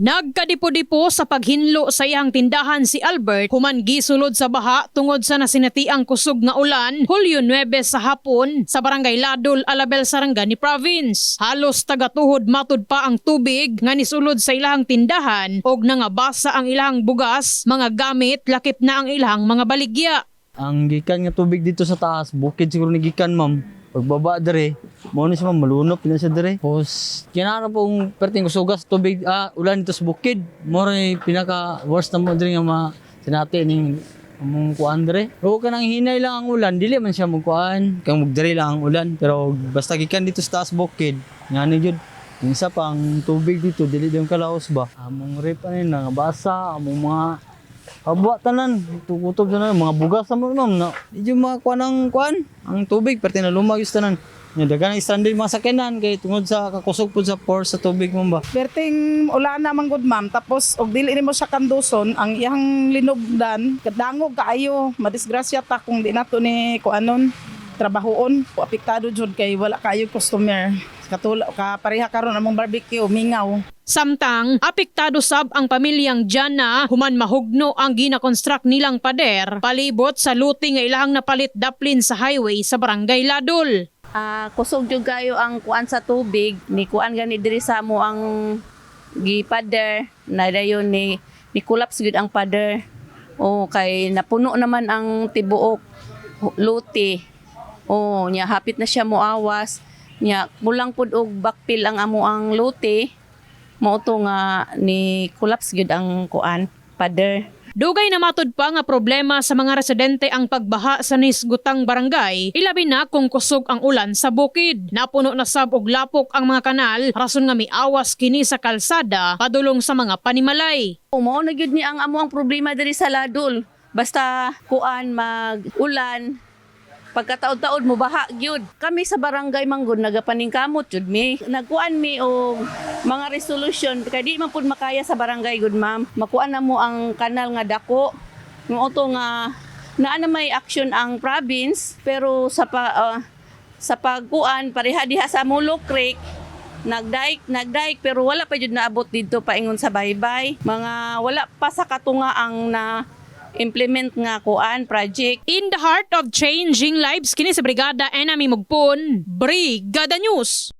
Nagkadipo-dipo sa paghinlo sa iyang tindahan si Albert human gisulod sa baha tungod sa nasinatiang kusog nga ulan Hulyo 9 sa hapon sa barangay Ladol, Alabel, Sarangani Province. Halos tagatuhod matud pa ang tubig nga nisulod sa ilahang tindahan og nangabasa ang ilahang bugas, mga gamit, lakip na ang ilahang mga baligya. Ang gikan nga tubig dito sa taas, bukid siguro ni gikan ma'am. Pagbaba dire, mo ni siya ma'am, malunop pina siya dire. Tapos, kinara pong perting kusugas tubig, ah, ulan dito sa bukid. Mo rin pinaka worst na mo dire nga ma sinati ni among kuan dire. Pero ka nang hinay lang ang ulan, dili man siya magkuan. Kang magdire lang ang ulan. Pero basta gikan dito sa taas bukid, nga ni jud. Yung isa pa, ang tubig dito, dili din kalaos ba? Among rip ano yun, basa, among mga Aba tanan, tukutob tanan, mga bugas sa mga ma'am. Na, medyo mga kuan ang kuan, ang tubig, pati na lumag yung tanan. Yung dagan stranded mga sakyanan, kay tungod sa kakusog po sa force sa tubig mo ba. Berting ulan na man gud ma'am tapos og dili nimo siya kanduson ang iyang linugdan kadangog kaayo madisgrasya ta kung di nato ni kuanon trabahoon apektado jud kay wala kayo customer katula ka pareha karon among barbecue mingaw. Samtang, apektado sab ang pamilyang Jana human mahugno ang gina-construct nilang pader palibot sa luti nga ilahang napalit daplin sa highway sa barangay Ladol. Ah, kusog jud kayo ang kuan sa tubig ni kuan gani diri sa mo ang gipader na dayon ni ni collapse gud ang pader. O kay napuno naman ang tibuok luti. O nya hapit na siya moawas nya mulang pud og backfill ang amo ang luti mao to nga ni collapse gud ang kuan pader Dugay na matud pa nga problema sa mga residente ang pagbaha sa nisgutang barangay, ilabi na kung kusog ang ulan sa bukid. Napuno na sab og lapok ang mga kanal, rason nga miawas kini sa kalsada padulong sa mga panimalay. Mao na gyud ni ang amo ang problema diri sa Ladol. Basta kuan mag-ulan, pagkataod-taod mo baha gyud. Kami sa barangay Manggod nagapaningkamot jud mi. Nagkuan mi og mga resolution kay di man pud makaya sa barangay gud ma'am. Makuan na mo ang kanal nga dako. Nga to nga naa na may action ang province pero sa pa, ah, sa pagkuan pareha diha sa Mulo Creek nagdaik nagdaik pero wala pa jud naabot dito paingon sa baybay mga wala pa sa katunga ang na implement nga kuan project In the heart of changing lives kini sa Brigada Enemy Mugpon, Brigada News.